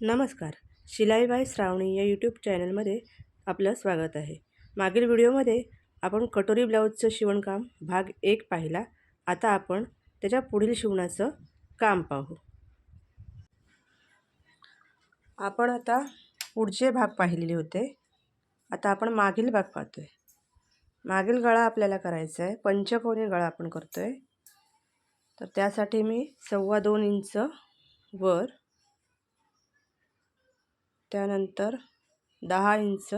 नमस्कार. शिलाईबाई श्रावणी या यूट्यूब चॅनलमध्ये आपलं स्वागत आहे. मागील व्हिडिओमध्ये आपण कटोरी ब्लाऊजचं शिवणकाम भाग एक पाहिला. आता आपण त्याच्या पुढील शिवणाचं काम पाहू. आपण आता पुढचे भाग पाहिलेले होते. आता आपण मागील भाग पाहतो आहे मागील गळा आपल्याला करायचा आहे. पंचकोनी गळा आपण करतो आहे तर त्यासाठी मी सव्वा दोन इंच वर त्यानंतर दहा इंच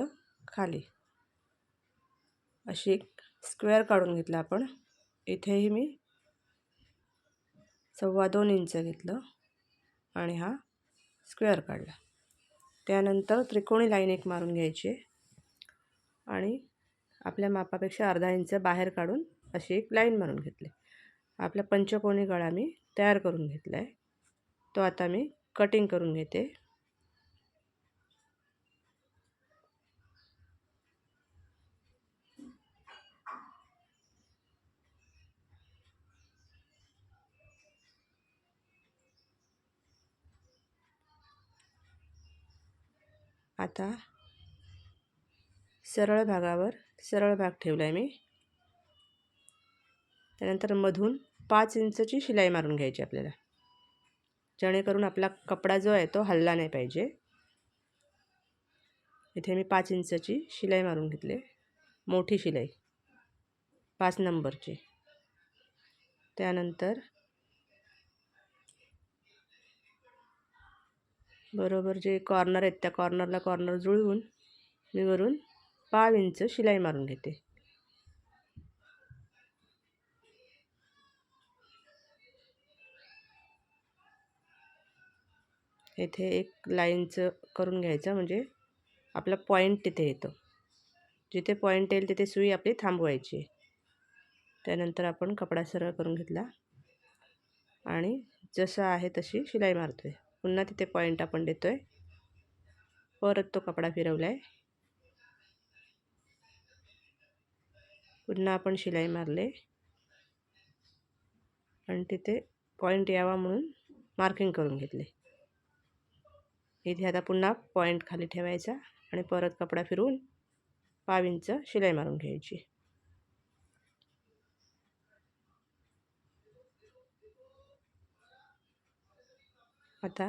खाली. अशी एक स्क्वेअर काढून घेतला आपण. इथेही मी सव्वा दोन इंच घेतलं आणि हा स्क्वेअर काढला. त्यानंतर त्रिकोणी लाईन एक मारून घ्यायची आणि आपल्या मापापेक्षा अर्धा इंच बाहेर काढून अशी एक लाईन मारून घेतली. आपला पंचकोणी गळा मी तयार करून घेतला आहे तो आता मी कटिंग करून घेते. आता सरळ भागावर सरळ भाग ठेवला आहे मी. त्यानंतर मधून पाच इंचची शिलाई मारून घ्यायची आपल्याला. जेणेकरून आपला कपडा जो आहे तो हल्ला नाही पाहिजे. इथे मी पाच इंचची शिलाई मारून घेतले. मोठी शिलाई. पाच नंबरची. त्यानंतर बरोबर जे कॉर्नर आहेत त्या कॉर्नरला कॉर्नर जुळवून मी वरून पाव इंच शिलाई मारून घेते. येथे एक लाईनचं करून घ्यायचं म्हणजे आपला पॉईंट तिथे येतो. जिथे पॉईंट येईल तिथे सुई आपली थांबवायची त्यानंतर आपण कपडा सरळ करून घेतला. आणि जसं आहे तशी शिलाई मारतो आहे पुन्हा तिथे पॉईंट आपण देतो आहे परत तो कपडा फिरवला आहे पुन्हा आपण शिलाई मारले. आणि तिथे पॉईंट यावा म्हणून मार्किंग करून घेतले. इथे आता पुन्हा पॉईंट खाली ठेवायचा आणि परत कपडा फिरवून पाव इंच शिलाई मारून घ्यायची. आता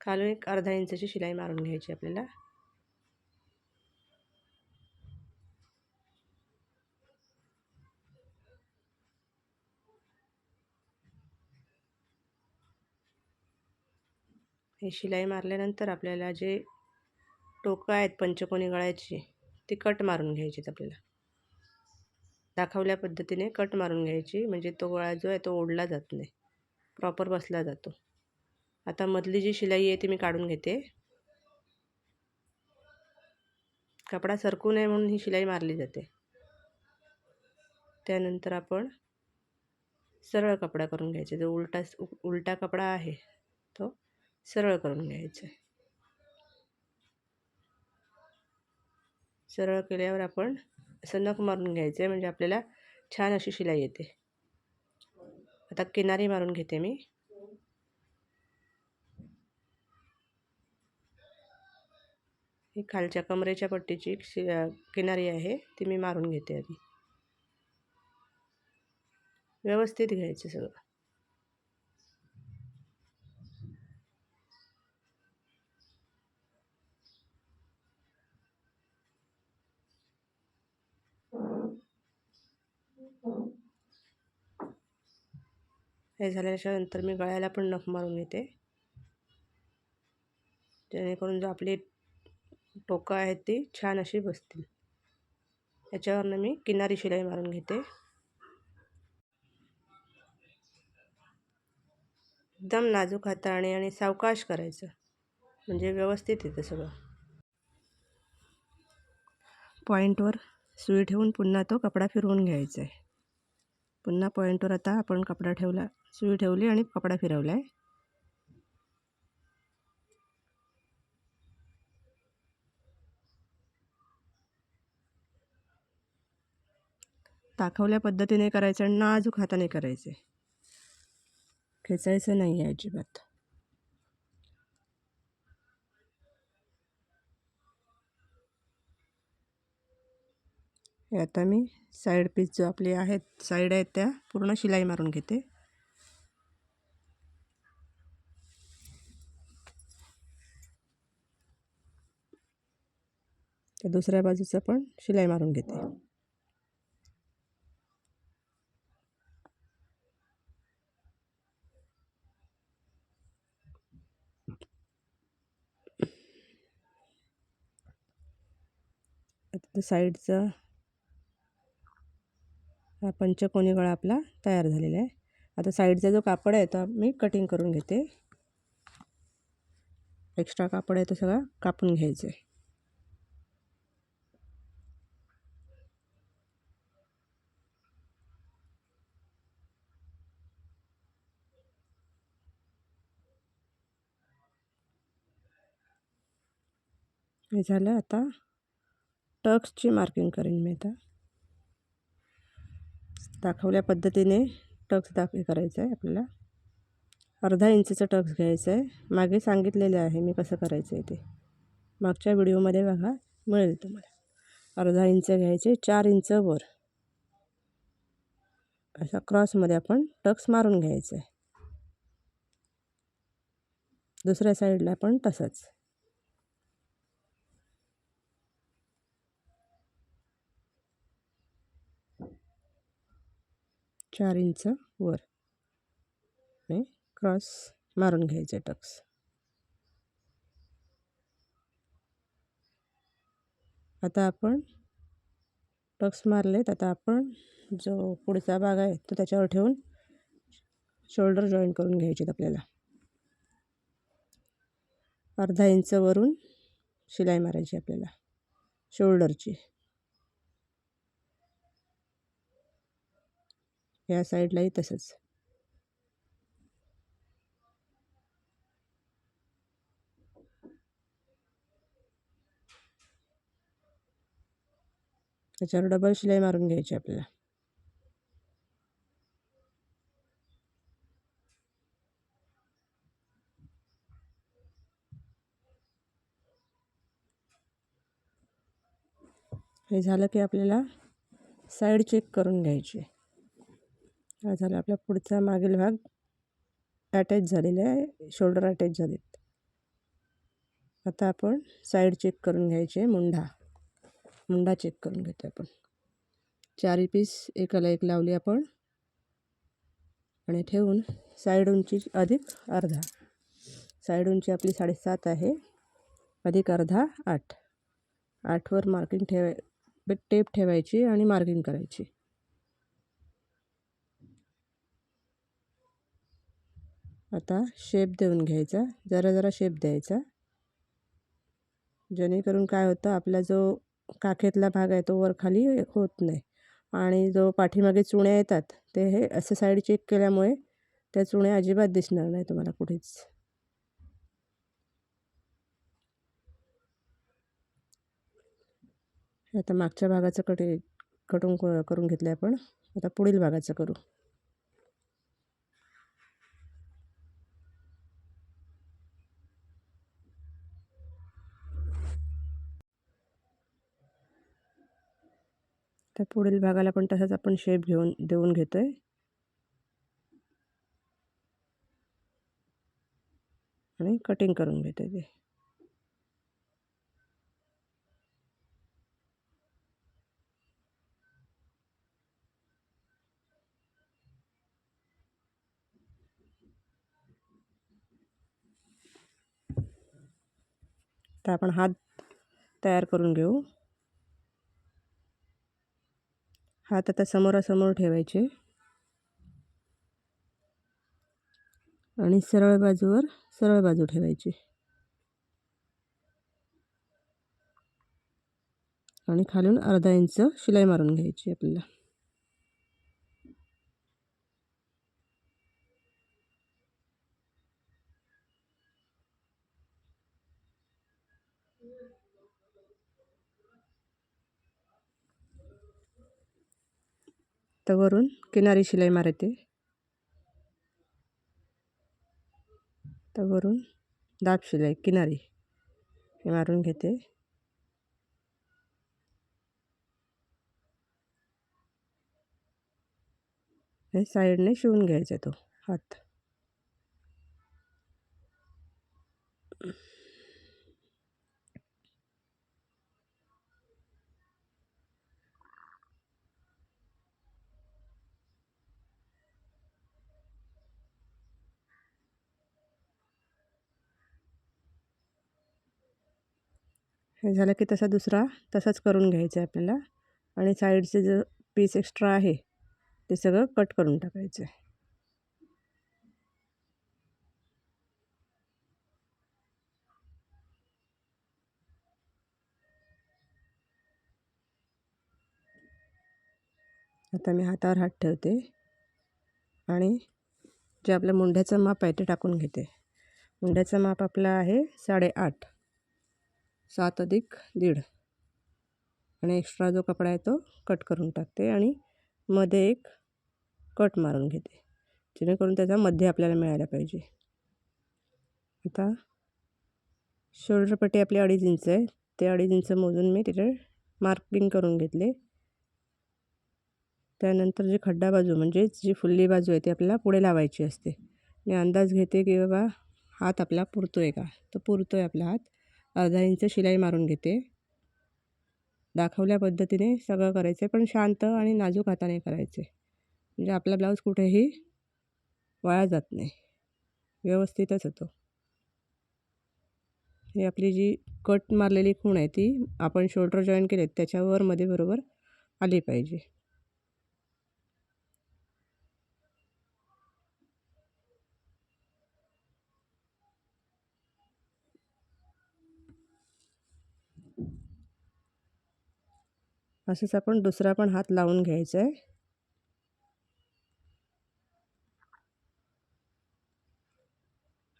खालून एक अर्धा इंचाची शिलाई मारून घ्यायची आपल्याला. हे शिलाई मारल्यानंतर आपल्याला जे टोकं आहेत पंचकोनी गळ्याची ती कट मारून घ्यायचीत आपल्याला. दाखवल्या पद्धतीने कट मारून घ्यायची म्हणजे तो गळा जो आहे तो ओढला जात नाही. प्रॉपर बसला जातो. आता मधली जी शिलाई आहे ती मी काढून घेते. कपडा सरकू नये म्हणून ही शिलाई मारली जाते. त्यानंतर आपण सरळ कपडा करून घ्यायचा. जो उलटा उलटा कपडा आहे तो सरळ करून घ्यायचा आहे. सरळ केल्यावर आपण असं नख मारून घ्यायचं आहे म्हणजे आपल्याला छान अशी शिलाई येते. आता किनारी मारून घेते मी. ही खालच्या कमरेच्या पट्टीची शि किनारी आहे. ती मी मारून घेते आधी. व्यवस्थित घ्यायचं सगळं. हे झाल्याच्यानंतर मी गळ्याला पण नख मारून घेते. जेणेकरून जो आपली टोकं आहेत ती छान अशी बसतील. याच्यावरनं मी किनारी शिलाई मारून घेते. एकदम नाजूक हाताळणे आणि सावकाश करायचं. म्हणजे व्यवस्थित येतं सगळं. पॉईंटवर सुई ठेवून पुन्हा तो कपडा फिरवून घ्यायचा आहे पुन्हा पॉईंटवर आता आपण कपडा ठेवला सुई ठेवली आणि कपडा फिरवला आहे दाखवल्या पद्धतीने करायचं आणि नाजूक हाताने करायचे. खेचायचं नाही आहे अजिबात. आता मी साईड पीस जो आपली आहेत साईड आहेत त्या पूर्ण शिलाई मारून घेते. त्या दुसऱ्या बाजूचं पण शिलाई मारून घेते. आता साईडचा हा पंचकोनी गळा आपला तयार झालेला आहे. आता साईडचा जो कापड आहे तो मी कटिंग करून घेते. एक्स्ट्रा कापड आहे तो सगळा कापून घ्यायचं आहे. हे झालं आता टक्सची मार्किंग करेन मी आता. दाखवल्या पद्धतीने टक्स दाखवे करायचं आहे आपल्याला. अर्धा इंचचं टक्स घ्यायचं आहे मागे सांगितलेलं आहे मी कसं करायचं आहे ते. मागच्या व्हिडिओमध्ये बघा मिळेल तुम्हाला. अर्धा इंच घ्यायचे चार इंच वर. अशा क्रॉसमध्ये आपण टक्स मारून घ्यायचं आहे दुसऱ्या साईडला पण तसंच. चार इंच वर. आणि क्रॉस मारून घ्यायचे टक्स. आता आपण टक्स मारलेत. आता आपण जो पुढचा भाग आहे तो त्याच्यावर ठेवून शोल्डर जॉईन करून घ्यायचे आपल्याला. अर्धा इंच वरून शिलाई मारायची आपल्याला. शोल्डरची. या साईडलाही तसंच. त्याच्यावर डबल शिलाई मारून घ्यायची आपल्याला. हे झालं की आपल्याला साईड चेक करून घ्यायची. हा झाला? आपला पुढचा मागील भाग अटॅच झालेला आहे. शोल्डर अटॅच झालेत. आता आपण साईड चेक करून घ्यायचे मुंढा. मुंडा चेक करून घेतो आपण. चारी पीस एकाला एक लावली आपण. आणि ठेवून साईड उंची अधिक अर्धा. साईड उंची आपली साडेसात आहे. अधिक अर्धा आठ. आठवर मार्किंग ठेवाय टेप ठेवायची आणि मार्किंग करायची. आता शेप देऊन घ्यायचा. जरा जरा शेप द्यायचा. जेणेकरून काय होतं आपला जो काखेतला भाग आहे तो वर खाली होत नाही. आणि जो पाठीमागे चुण्या येतात ते हे असं साईड चेक केल्यामुळे त्या चुण्या अजिबात दिसणार नाही तुम्हाला कुठेच. आता मागच्या भागाचं कटे कटून करून घेतलं आपण. आता पुढील भागाचं करू. त्या पुढील भागाला पण तसाच आपण शेप घेऊन देऊन घेतो आहे आणि कटिंग करून घेतो ते. तर आपण हात तयार करून घेऊ. हात आता समोरासमोर ठेवायचे. आणि सरळ बाजूवर सरळ बाजू ठेवायची. आणि खालून अर्धा इंच शिलाई मारून घ्यायची आपल्याला. तर वरून किनारी शिलाई मारते. तर वरून दाब शिलाई किनारी हे मारून घेते. साईडने शिवून घ्यायचा तो हात. हे झालं की तसा दुसरा तसाच करून घ्यायचा आहे आपल्याला. आणि साईडचे जो पीस एक्स्ट्रा आहे ते सगळं कट करून टाकायचं आहे. आता मी हातावर हात ठेवते आणि जे आपलं मुंढ्याचं माप आहे ते टाकून घेते. मुंढ्याचं माप आपलं आहे साडेआठ. सात अधिक दीड. आणि एक्स्ट्रा जो कपडा आहे तो कट करून टाकते आणि मध्ये एक कट मारून घेते. जेणेकरून त्याचा मध्ये आपल्याला मिळायला पाहिजे. आता शोल्डर पट्टी आपली अडीच इंच आहे. ते अडीच इंच मोजून मी तिथे मार्किंग करून घेतले. त्यानंतर जी खड्डा बाजू म्हणजेच जी फुल्ली बाजू आहे ती आपल्याला पुढे लावायची असते. मी अंदाज घेते की बाबा हात आपला पुरतो आहे का? तर पुरतो आहे आपला हात. अर्धा इंच शिलाई मारून घेते. दाखवल्या पद्धतीने सगळं करायचं आहे पण शांत आणि नाजूक हाताने करायचे म्हणजे आपला ब्लाऊज कुठेही वाया जात नाही. व्यवस्थितच होतो. ही आपली जी कट मारलेली खूण आहे ती आपण शोल्डर जॉईन केलेत त्याच्यावर मध्ये बरोबर आली पाहिजे. असंच आपण दुसरा पण हात लावून घ्यायचा आहे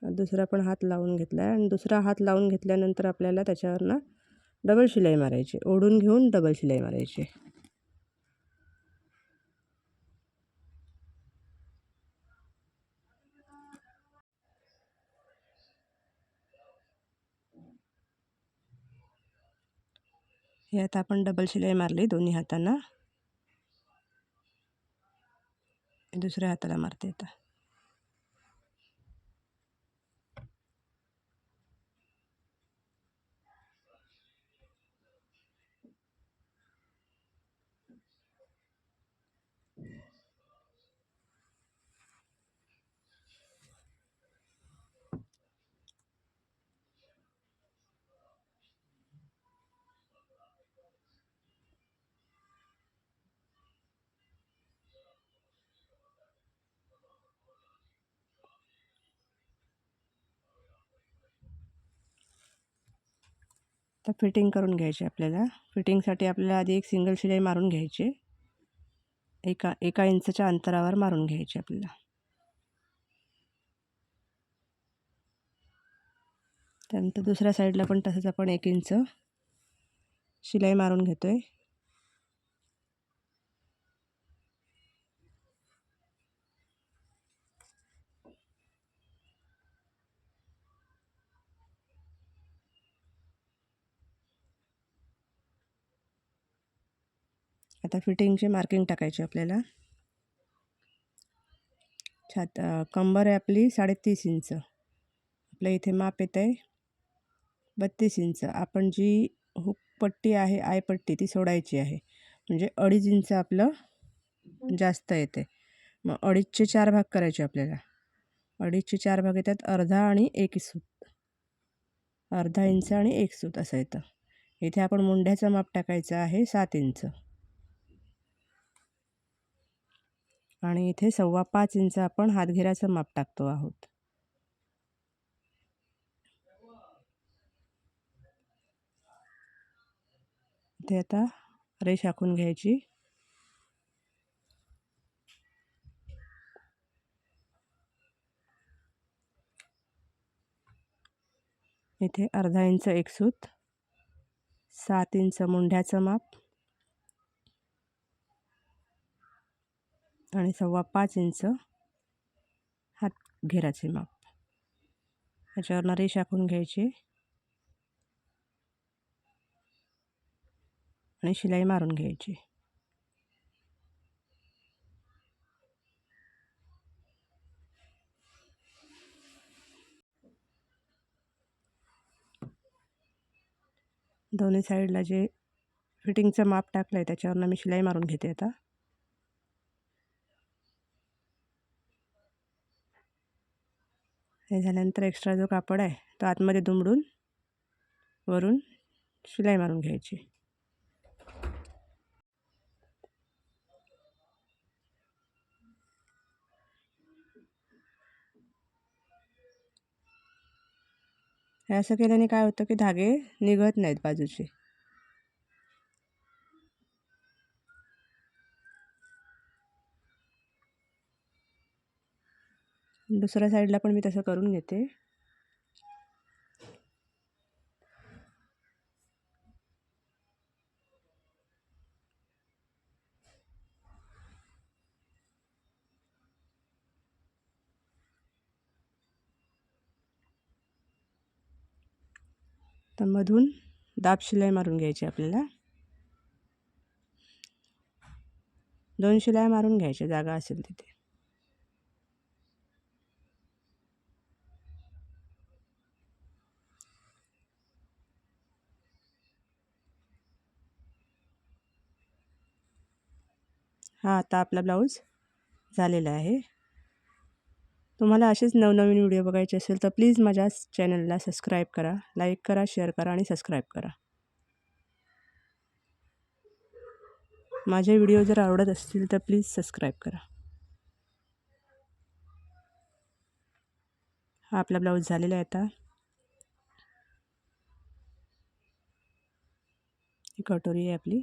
दुसरा पण हात लावून घेतला आहे आणि दुसरा हात लावून घेतल्यानंतर आपल्याला त्याच्यावरनं डबल शिलाई मारायची. ओढून घेऊन डबल शिलाई मारायची. हे आता आपण डबल शिलाई मारली दोन्ही हातांना. दुसऱ्या हाताला मारते आता. आता फिटिंग करून घ्यायची आपल्याला. फिटिंगसाठी आपल्याला आधी एक सिंगल शिलाई मारून घ्यायची. एका एका इंचच्या अंतरावर मारून घ्यायची आपल्याला. त्यानंतर दुसऱ्या साईडला पण तसंच आपण एक इंच शिलाई मारून घेतो आहे आता फिटिंगचे मार्किंग टाकायचे आपल्याला. छात कंबर आहे आपली साडेतीस इंच. आपल्या इथे माप येत आहे बत्तीस इंच. आपण जी हुक पट्टी आहे आयपट्टी ती सोडायची आहे. म्हणजे अडीच इंच आपलं जास्त येते मग अडीचचे चार भाग करायचे आपल्याला. अडीचचे चार भाग येतात अर्धा आणि एक सूत. अर्धा इंच आणि एक सूत असं येतं. इथे आपण मुंढ्याचं माप टाकायचं आहे सात इंच. आणि इथे सव्वा पाच इंच आपण हातघेराचं माप टाकतो आहोत. इथे आता रेष आखून घ्यायची. इथे अर्धा इंच एक सूत सात इंच मुंढ्याचं माप आणि सव्वा पाच इंच हात घेराचे माप. ह्याच्यावर नरी शाकून घ्यायची. आणि शिलाई मारून घ्यायची. दोन्ही साईडला जे फिटिंगचं माप टाकलं आहे त्याच्यावरनं मी शिलाई मारून घेते आता. झाल्यानंतर एक्स्ट्रा जो कापड आहे तो आतमध्ये दुमडून वरून शिलाई मारून घ्यायची. हे असं केल्याने काय होतं की धागे निघत नाहीत बाजूचे. दुसऱ्या साईडला पण मी तसं करून घेते. तर मधून दाब शिलाई मारून घ्यायची आपल्याला. दोन शिलाई मारून घ्यायच्या जागा असेल तिथे. हा आता आपला ब्लाऊज झालेला आहे. तुम्हाला असेच नवनवीन व्हिडिओ बघायचे असेल तर प्लीज माझ्या चॅनलला सबस्क्राईब करा लाईक करा शेअर करा आणि सबस्क्राईब करा. माझे व्हिडिओ जर आवडत असतील तर प्लीज सबस्क्राईब करा. हा आपला ब्लाऊज झालेला आहे आता. ही कटोरी आहे आपली.